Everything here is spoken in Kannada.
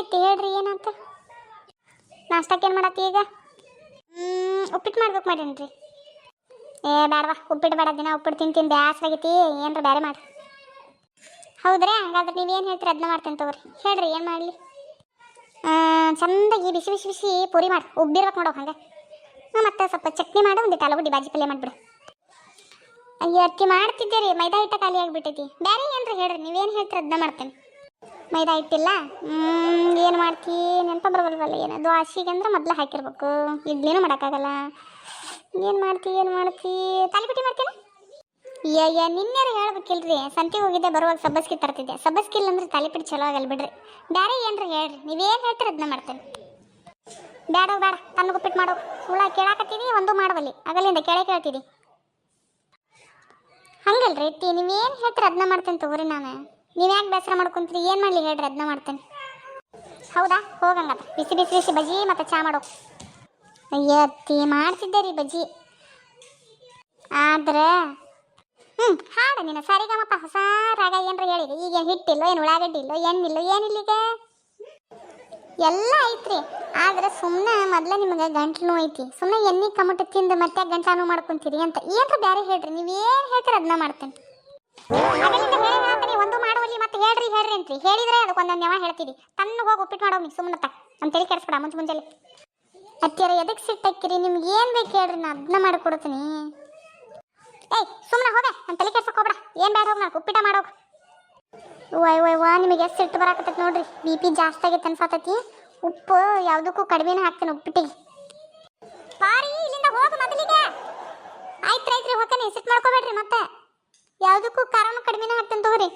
ಐತಿ ಹೇಳ್ರಿ ಏನಂತ. ನಾಷ್ಟಕ್ಕೆ ಏನು ಮಾಡತ್ತಿ ಈಗ? ಉಪ್ಪಿಟ್ಟು ಮಾಡ್ಬೇಕು ಮಾಡೇನ್ರಿ. ಏ ಬೇಡವಾ ಉಪ್ಪಿಟ್ಟು ಬೇಡ ದಿನ, ಉಪ್ಪಿಟ್ಟು ತಿಂತೀನಿ ಬ್ಯಾಸ್ರಾಗೈತಿ ಏನ್ರ ಬೇರೆ ಮಾಡಿ. ಹೌದ್ರಿ, ಹಂಗಾದ್ರೆ ನೀವೇನು ಹೇಳ್ತೀರಿ ಅದನ್ನ ಮಾಡ್ತೇನೆ ತಗೋರಿ. ಹೇಳ್ರಿ, ಏನು ಮಾಡಲಿ? ಚಂದಾಗಿ ಬಿಸಿ ಬಿಸಿ ಬಿಸಿ ಪೂರಿ ಮಾಡಿ. ಉಬ್ಬಿರ್ಬೇಕು ನೋಡೋ ಹಂಗೆ. ಮತ್ತೆ ಸ್ವಲ್ಪ ಚಟ್ನಿ ಮಾಡಿ ಒಂದಿಟ್ಟು ಆಲೂಗಡ್ಡಿ ಬಾಜಿ ಪಲ್ಯ ಮಾಡಿಬಿಡು. ಅಯ್ಯೋ, ಅಕ್ಕಿ ಮಾಡ್ತಿದ್ದೆ ರೀ, ಮೈದಾ ಹಿಟ್ಟ ಖಾಲಿ ಆಗಿಬಿಟ್ಟೈತಿ. ಬೇರೆ ಏನ್ರಿ ಹೇಳ್ರಿ ನೀವೇನು ಹೇಳ್ತೀರಿ ಅದನ್ನ ಮಾಡ್ತೇನೆ. ಮೈದಾ ಹಿಟ್ಟಿಲ್ಲ? ಏನು ಮಾಡ್ತಿ? ನೆನಪ ಬರಬಲ್ವಲ್ಲ ಏನು? ದ್ವಾಸಿಗೆ ಅಂದ್ರೆ ಮೊದಲು ಹಾಕಿರ್ಬೇಕು. ಇಡ್ಲಿನೂ ಮಾಡೋಕ್ಕಾಗಲ್ಲ. ಏನು ಮಾಡ್ತಿ ಏನು ಮಾಡ್ತಿ? ತಾಲಿಪಟ್ಟಿ ಮಾಡ್ತೀನ? ಅಯ್ಯ ನಿನ್ನೆರು ಹೇಳ್ಬೇಕಿಲ್ರಿ. ಸಂತಿಗೆ ಹೋಗಿದ್ದೆ, ಬರುವಾಗ ಸಬ್ಬಸ್ಕಿ ತರ್ತಿದ್ದೆ. ಸಬ್ಬಸ್ಕಿ ಇಲ್ಲ ಅಂದ್ರೆ ತಾಲಿಪಟ್ಟಿ ಚಲೋ ಆಗಲ್ಲ ಬಿಡ್ರಿ. ಬೇರೆ ಏನ್ರಿ ಹೇಳ್ರಿ. ನೀವೇನು ಹೇಳ್ತೀರಿ ಅದನ್ನ ಮಾಡ್ತೇನೆ. ಬೇಡ ಬೇಡ ತನ್ನ ಉಪ್ಪಿಟ್ಟು ಮಾಡೋ. ಹುಳ ಕೇಳಾಕತ್ತೀವಿ ಒಂದು ಮಾಡಬಲ್ಲಿ. ಆಗಲಿಂದ ಕೇಳೇ ಕೇಳ್ತೀವಿ ಹಂಗಲ್ರಿ ಇತ್ತಿ ನೀವೇನು ಹೇಳ್ತೀರಿ ಅದನ್ನ ಮಾಡ್ತೇನೆ ತಗೋರಿ ನಾನು. ನೀವು ಯಾಕೆ ಬೇಸರ ಮಾಡ್ಕೊಂತೀರಿ? ಏನು ಮಾಡಲಿ? ಹೇಳ್ರಿ ಅದನ್ನ ಮಾಡ್ತೇನೆ. ಹೌದಾ? ಹೋಗಂಗದ. ಬಿಸಿ ಬಿಸಿ ಬಿಸಿ ಬಜ್ಜಿ ಮತ್ತು ಚಾ ಮಾಡೋ. ಅಯ್ಯ, ಅತ್ತಿ, ಮಾಡ್ತಿದ್ದೆ ರೀ ಬಜ್ಜಿ ಆದ್ರೆ ಹ್ಞೂ ಹಾಡು ನೀನು. ಸರಿಗಮಪ್ಪ ಹೊಸ ರಾಗ ಏನ್ರ ಹೇಳಿದೆ ಈಗ ಹಿಟ್ಟಿಲ್ಲ ಏನು ಉಳ್ಳಾಗಡ್ಡಿ ಇಲ್ಲೋ ಏನಿಲ್ಲೋ ಏನಿಲ್ಲ ಈಗ ಎಲ್ಲ ಐತ್ರಿ. ಆದ್ರೆ ಸುಮ್ಮನೆ ಮೊದಲೇ ನಿಮಗೆ ಗಂಟ್ಲು ಐತಿ. ಸುಮ್ಮನೆ ಎಣ್ಣೆ ಕಮಟ ತಿಂದು ಮತ್ತೆ ಗಂಟಾನು ಮಾಡ್ಕೊಂತೀರಿ ಅಂತ. ಏನ್ರ ಬೇರೆ ಹೇಳ್ರಿ. ನೀವೇನು ಹೇಳ್ತೀರಿ ಅದನ್ನ ಮಾಡ್ತೇನೆ. ಒಂದು ಮಾಡುವಲ್ಲಿ ಮತ್ತೆ ಹೇಳ್ರಿ ಹೇಳ್ರಿ ಅಂತ ಹೇಳಿದ್ರೆ ಅದಕ್ಕೆ ಒಂದೊಂದು ಯಾವ ಹೇಳ್ತೀರಿ. ತನ್ನ ಹೋಗಿ ಉಪ್ಪಿಟ್ಟು ಮಾಡೋಮಿ ನೀವು ಸುಮ್ಮನೆ ನಮ್ಮ ತಲೆ ಕೆಡಿಸ್ಬೇಡ, ಮುಂಚೆ ಮುಂಜಾನೆ. ಅತ್ತಿಯರ ಎದಕ್ಕೆ ಸಿಟ್ಟಾಕಿರಿ? ನಿಮ್ಗೆ ಏನು ಬೇಕು ಹೇಳ್ರಿ ನಾನು ಅದನ್ನ ಮಾಡಿಕೊಡ್ತೀನಿ ಏಯ್ ಸುಮ್ಮನೆ ಹೋಗ ನನ್ನ ತಲೆ ಕೆಡ್ಸಕ್ಕೆ ಹೋಗ್ಬೇಡ. ಏನು ಬೇಡ ಹೋಗಿ ನಾನು ಉಪ್ಪಿಟ ಮಾಡೋಗ ವಯ್ ವಯ್ ವಾ, ನಿಮಗೆ ಎಷ್ಟು ಸಿಟ್ಟು ಬರಾಕತ್ತೈತೆ ನೋಡ್ರಿ. ಬಿ ಪಿ ಜಾಸ್ತಿ ಆಗೈತೆ ಅನ್ಸತೈತಿ. ಉಪ್ಪು ಯಾವುದಕ್ಕೂ ಕಡಿಮೆನೇ ಹಾಕ್ತೇನೆ ಉಪ್ಪಿಟ್ಟಿಗೆ. ಬಾರಿ ಇಲ್ಲಿಂದ ಹೋಗು ಮೊದಲಿಗೆ. ಆಯ್ತು ಆಯ್ತು ರೀ ಹೋಗ್ತಾನೆ ಸಿಟ್ಟು ಮಾಡ್ಕೋಬೇಡ್ರಿ ಮತ್ತೆ. ಯಾವುದಕ್ಕೂ ಕಾರಣ ಕಡಿಮೆನೇ ಹಾಕ್ತೇನೆ ತಗೋರಿ.